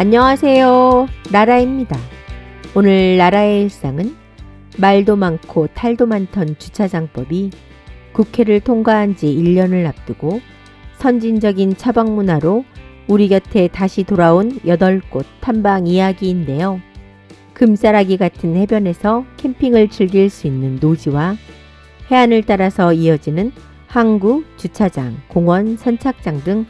안녕하세요. 라라입니다. 오늘 라라의 일상은 말도 많고 탈도 많던 주차장법이 국회를 통과한 지 1년을 앞두고 선진적인 차박 문화로 우리 곁에 다시 돌아온 8곳 탐방 이야기인데요. 금싸라기 같은 해변에서 캠핑을 즐길 수 있는 노지와 해안을 따라서 이어지는 항구, 주차장, 공원, 선착장 등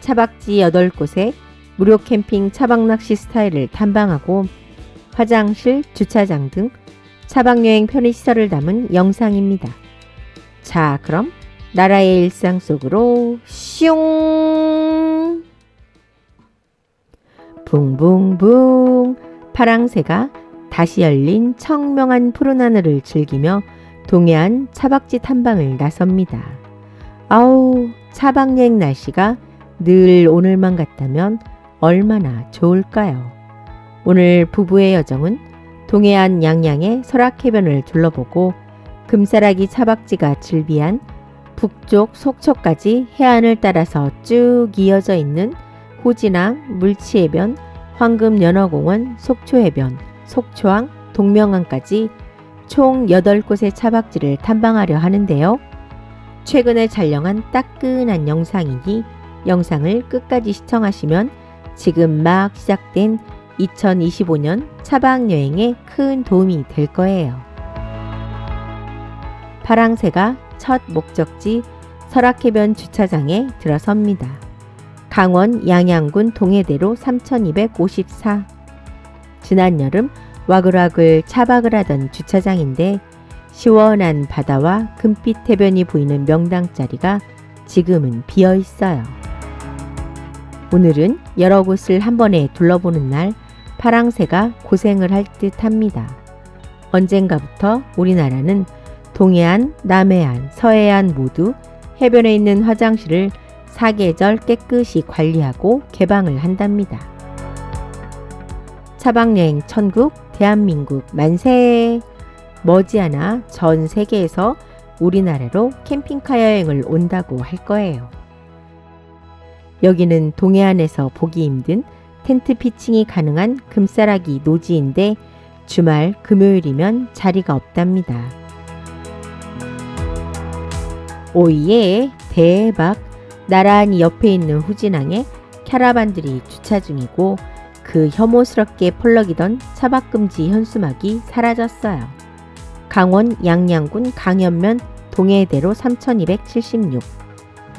차박지 8곳에 무료 캠핑 차박 낚시 스타일을 탐방하고 화장실, 주차장 등 차박여행 편의시설을 담은 영상입니다. 자, 그럼 나라의 일상 속으로 슝! 붕붕붕 파랑새가 다시 열린 청명한 푸른 하늘을 즐기며 동해안 차박지 탐방을 나섭니다. 아우, 차박여행 날씨가 늘 오늘만 같다면 얼마나 좋을까요? 오늘 부부의 여정은 동해안 양양의 설악해변을 둘러보고 금사라기 차박지가 즐비한 북쪽 속초까지 해안을 따라서 쭉 이어져 있는 호진항, 물치해변, 황금연어공원, 속초해변, 속초항, 동명항까지 총 8곳의 차박지를 탐방하려 하는데요. 최근에 촬영한 따끈한 영상이니 영상을 끝까지 시청하시면 지금 막 시작된 2025년 차박 여행에 큰 도움이 될 거예요. 파랑새가 첫 목적지 설악해변 주차장에 들어섭니다. 강원 양양군 동해대로 3254. 지난 여름 와글와글 차박을 하던 주차장인데 시원한 바다와 금빛 해변이 보이는 명당 자리가 지금은 비어 있어요. 오늘은 여러 곳을 한 번에 둘러보는 날 파랑새가 고생을 할 듯 합니다. 언젠가부터 우리나라는 동해안, 남해안, 서해안 모두 해변에 있는 화장실을 사계절 깨끗이 관리하고 개방을 한답니다. 차박여행 천국, 대한민국 만세! 머지않아 전 세계에서 우리나라로 캠핑카 여행을 온다고 할 거예요. 여기는 동해안에서 보기 힘든 텐트 피칭이 가능한 금싸라기 노지인데 주말 금요일이면 자리가 없답니다. 오예 대박 나란히 옆에 있는 후진항에 캐러반들이 주차 중이고 그 혐오스럽게 펄럭이던 차박금지 현수막이 사라졌어요. 강원 양양군 강현면 동해대로 3276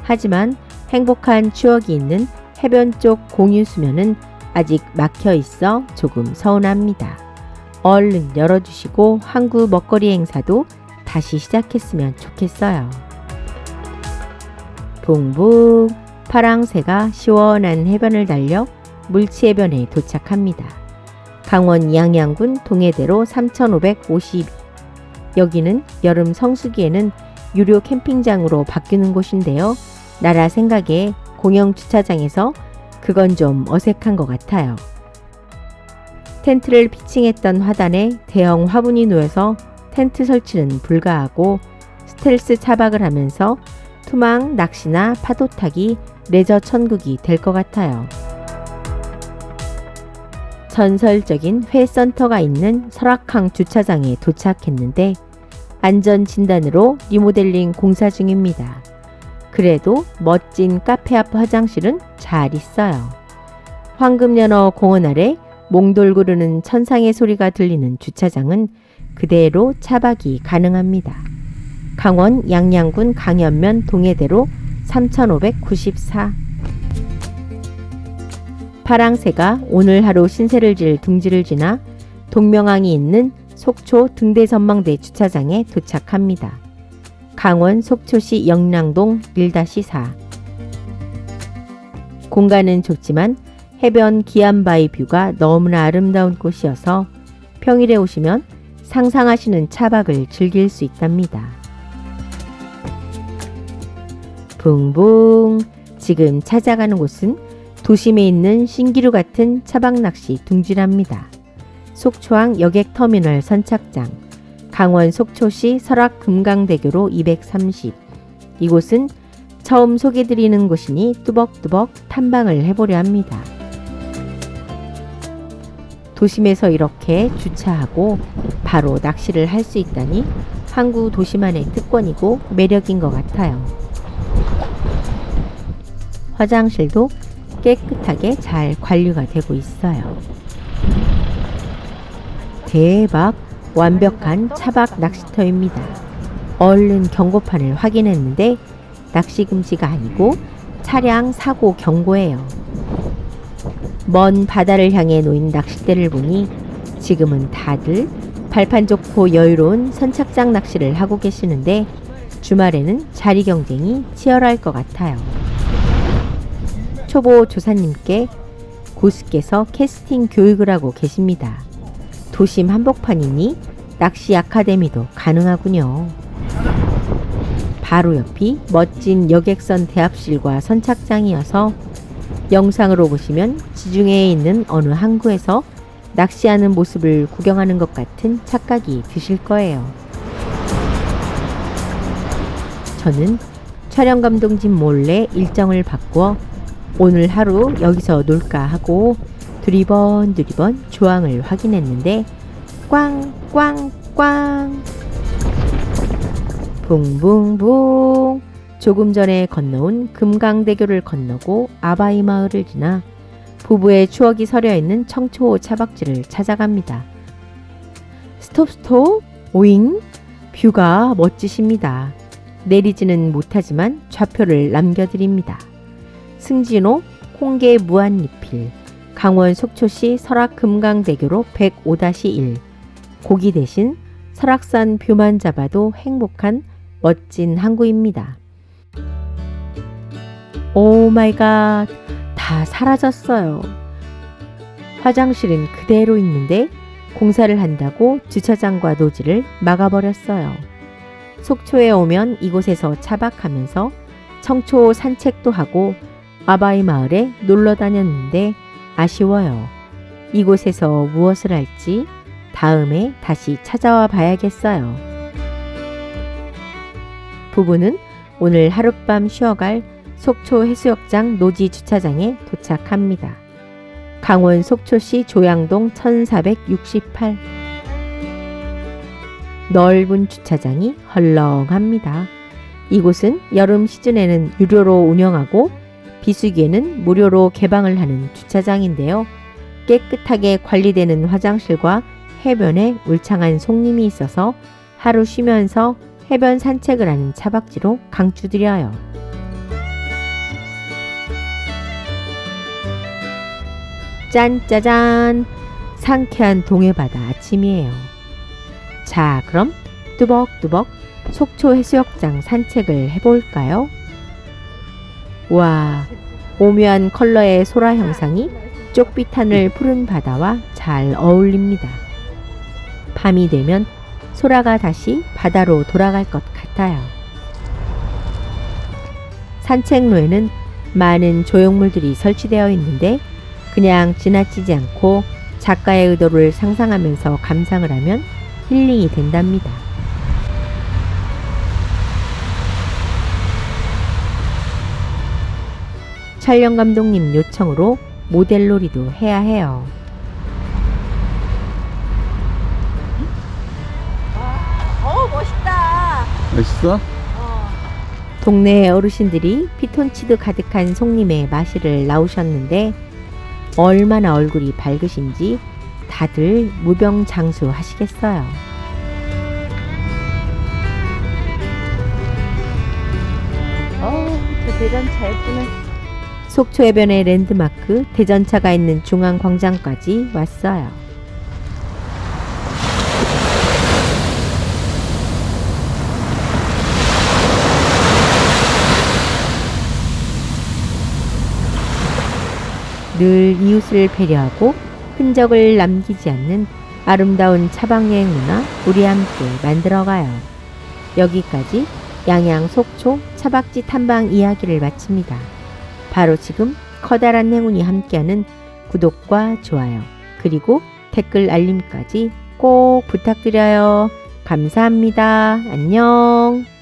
하지만 행복한 추억이 있는 해변 쪽 공유 수면은 아직 막혀 있어 조금 서운합니다. 얼른 열어주시고 항구 먹거리 행사도 다시 시작했으면 좋겠어요. 붕붕 파랑새가 시원한 해변을 달려 물치해변에 도착합니다. 강원 양양군 동해대로 3550 여기는 여름 성수기에는 유료 캠핑장으로 바뀌는 곳인데요. 나라 생각에 공영 주차장에서 그건 좀 어색한 것 같아요. 텐트를 피칭했던 화단에 대형 화분이 놓여서 텐트 설치는 불가하고 스텔스 차박을 하면서 투망, 낚시나 파도 타기, 레저 천국이 될 것 같아요. 전설적인 회센터가 있는 설악항 주차장에 도착했는데 안전 진단으로 리모델링 공사 중입니다. 그래도 멋진 카페 앞 화장실은 잘 있어요. 황금연어 공원 아래 몽돌 구르는 천상의 소리가 들리는 주차장은 그대로 차박이 가능합니다. 강원 양양군 강현면 동해대로 3594 파랑새가 오늘 하루 신세를 질 둥지를 지나 동명항이 있는 속초 등대전망대 주차장에 도착합니다. 강원 속초시 영랑동 1-4 공간은 좁지만 해변 기암바위 뷰가 너무나 아름다운 곳이어서 평일에 오시면 상상하시는 차박을 즐길 수 있답니다. 붕붕 지금 찾아가는 곳은 도심에 있는 신기루 같은 차박 낚시 둥지랍니다. 속초항 여객터미널 선착장, 강원 속초시 설악 금강대교로 230. 이곳은 처음 소개드리는 곳이니 뚜벅뚜벅 탐방을 해보려 합니다. 도심에서 이렇게 주차하고 바로 낚시를 할 수 있다니 항구 도시만의 특권이고 매력인 것 같아요. 화장실도 깨끗하게 잘 관리가 되고 있어요. 대박! 완벽한 차박 낚시터입니다. 얼른 경고판을 확인했는데 낚시 금지가 아니고 차량 사고 경고예요. 먼 바다를 향해 놓인 낚싯대를 보니 지금은 다들 발판 좋고 여유로운 선착장 낚시를 하고 계시는데 주말에는 자리 경쟁이 치열할 것 같아요. 초보 조사님께 고수께서 캐스팅 교육을 하고 계십니다. 도심 한복판이니 낚시 아카데미도 가능하군요. 바로 옆이 멋진 여객선 대합실과 선착장이어서 영상으로 보시면 지중해에 있는 어느 항구에서 낚시하는 모습을 구경하는 것 같은 착각이 드실 거예요. 저는 촬영 감독님 몰래 일정을 바꾸어 오늘 하루 여기서 놀까 하고 두리번 두리번 조항을 확인했는데 꽝꽝꽝 붕붕붕 조금 전에 건너온 금강대교를 건너고 아바이 마을을 지나 부부의 추억이 서려 있는 청초 차박지를 찾아갑니다. 스톱 스톱 오잉 뷰가 멋지십니다. 내리지는 못하지만 좌표를 남겨드립니다. 승진호 홍계 무한리필 강원 속초시 설악 금강대교로 105-1 고기 대신 설악산 뷰만 잡아도 행복한 멋진 항구입니다. 오 마이 갓, 다 사라졌어요. 화장실은 그대로 있는데 공사를 한다고 주차장과 노지를 막아버렸어요. 속초에 오면 이곳에서 차박하면서 청초 산책도 하고 아바이 마을에 놀러 다녔는데 아쉬워요. 이곳에서 무엇을 할지 다음에 다시 찾아와 봐야겠어요. 부부는 오늘 하룻밤 쉬어갈 속초 해수욕장 노지 주차장에 도착합니다. 강원 속초시 조양동 1468 넓은 주차장이 헐렁합니다. 이곳은 여름 시즌에는 유료로 운영하고 비수기에는 무료로 개방을 하는 주차장인데요. 깨끗하게 관리되는 화장실과 해변에 울창한 송림이 있어서 하루 쉬면서 해변 산책을 하는 차박지로 강추드려요. 짠짜잔! 상쾌한 동해바다 아침이에요. 자, 그럼 뚜벅뚜벅 속초 해수욕장 산책을 해볼까요? 와, 오묘한 컬러의 소라 형상이 쪽빛 하늘 푸른 바다와 잘 어울립니다. 밤이 되면 소라가 다시 바다로 돌아갈 것 같아요. 산책로에는 많은 조형물들이 설치되어 있는데 그냥 지나치지 않고 작가의 의도를 상상하면서 감상을 하면 힐링이 된답니다. 촬영 감독님 요청으로 모델놀이도 해야 해요. 어 멋있다. 맛있어? 어. 동네 어르신들이 피톤치드 가득한 송림에 마시를 나오셨는데 얼마나 얼굴이 밝으신지 다들 무병장수 하시겠어요. 어 저 대전차 예쁘네. 속초 해변의 랜드마크 대전차가 있는 중앙광장까지 왔어요. 늘 이웃을 배려하고 흔적을 남기지 않는 아름다운 차박여행 문화 우리 함께 만들어가요. 여기까지 양양 속초 차박지 탐방 이야기를 마칩니다. 바로 지금 커다란 행운이 함께하는 구독과 좋아요, 그리고 댓글 알림까지 꼭 부탁드려요. 감사합니다. 안녕.